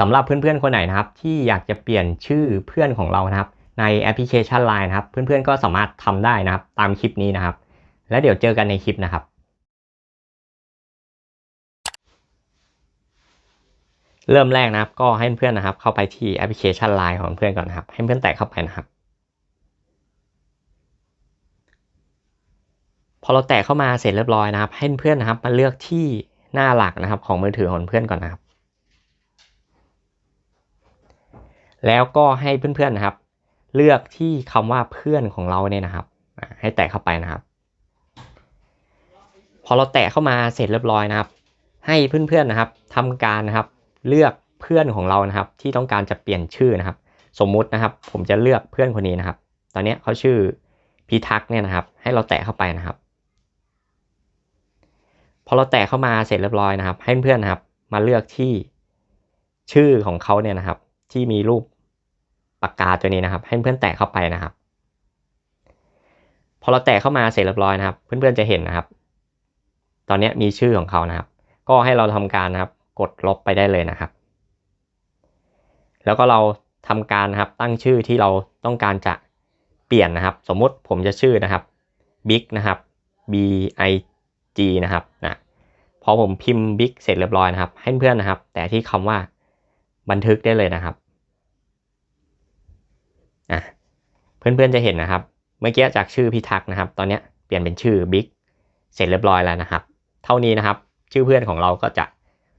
สำหรับเพื่อนๆคนไหนนะครับ ที่อยากจะเปลี่ยนชื่อเพื่อนของเรานะครับ ในแอปพลิเคชัน Line นะครับ เพื่อนๆก็สามารถทำได้นะครับ ตามคลิปนี้นะครับ แล้วเดี๋ยวเจอกันในคลิปนะครับ เริ่มแรกนะครับ ก็ให้เพื่อนๆนะครับ เข้าไปที่แอปพลิเคชัน Line ของเพื่อนก่อนนะครับ ให้เพื่อนแตะเข้าไปนะครับพอเราแตะเข้ามาเสร็จเรียบร้อยนะครับ ให้เพื่อนนะครับมาเลือกที่หน้าหลักนะครับ ของมือถือของเพื่อนก่อนนะครับ แล้วก็ให้เพื่อนๆนะครับ เลือกที่คำว่าเพื่อนของเราเนี่ยนะครับ ให้แตะเข้าไปนะครับ พอเราแตะเข้ามาเสร็จเรียบร้อยนะครับ ให้เพื่อนๆนะครับทำการนะครับ เลือกเพื่อนของเรานะครับ ที่ต้องการจะเปลี่ยนชื่อนะครับ สมมุตินะครับ ผมจะเลือกเพื่อนคนนี้นะครับ ตอนนี้เขาชื่อพิทักษ์เนี่ยนะครับ ให้เราแตะเข้าไปนะครับ พอเราแตะเข้ามาเสร็จเรียบร้อยนะครับ ให้เพื่อนๆนะครับ มาเลือกที่ชื่อของเขาเนี่ยนะครับ ที่มีรูป ปากกาตัวนี้นะครับ ให้เพื่อนแตะเข้าไปนะครับ พอเราแตะเข้ามาเสร็จเรียบร้อยนะครับ เพื่อนๆจะเห็นนะครับ ตอนนี้มีชื่อของเขานะครับ ก็ให้เราทำการนะครับ กดลบไปได้เลยนะครับ แล้วก็เราทำการนะครับตั้งชื่อที่เราต้องการจะเปลี่ยนนะครับ สมมุติผมจะชื่อนะครับ Big นะครับ B I G นะครับนะพอผมพิมพ์ Big เสร็จเรียบร้อยนะครับ ให้เพื่อนนะครับ แต่ที่คำว่าบันทึกได้เลยนะครับอะ เพื่อนๆจะเห็นนะครับ เมื่อกี้จากชื่อพิทักษ์นะครับ ตอนนี้เปลี่ยนเป็นชื่อ Big เสร็จเรียบร้อยแล้วนะครับ เท่านี้นะครับ ชื่อเพื่อนของเราก็จะ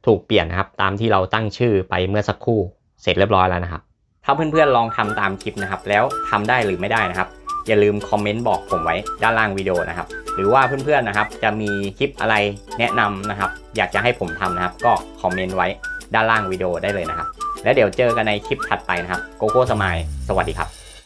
ถูกเปลี่ยนนะครับ ตามที่เราตั้งชื่อไปเมื่อสักครู่ เสร็จเรียบร้อยแล้วนะครับ ถ้าเพื่อนๆลองทำตามคลิปนะครับ แล้วทำได้หรือไม่ได้นะครับ อย่าลืมคอมเมนต์บอกผมไว้ด้านล่างวิดีโอนะครับ หรือว่าเพื่อนๆนะครับ จะมีคลิปอะไรแนะนำนะครับ อยากจะให้ผมทำนะครับ ก็คอมเมนต์ไว้ด้านล่างวิดีโอได้เลยนะครับ แล้วเดี๋ยวเจอกันในคลิปถัดไปนะครับโกโก้สมายสวัสดีครับ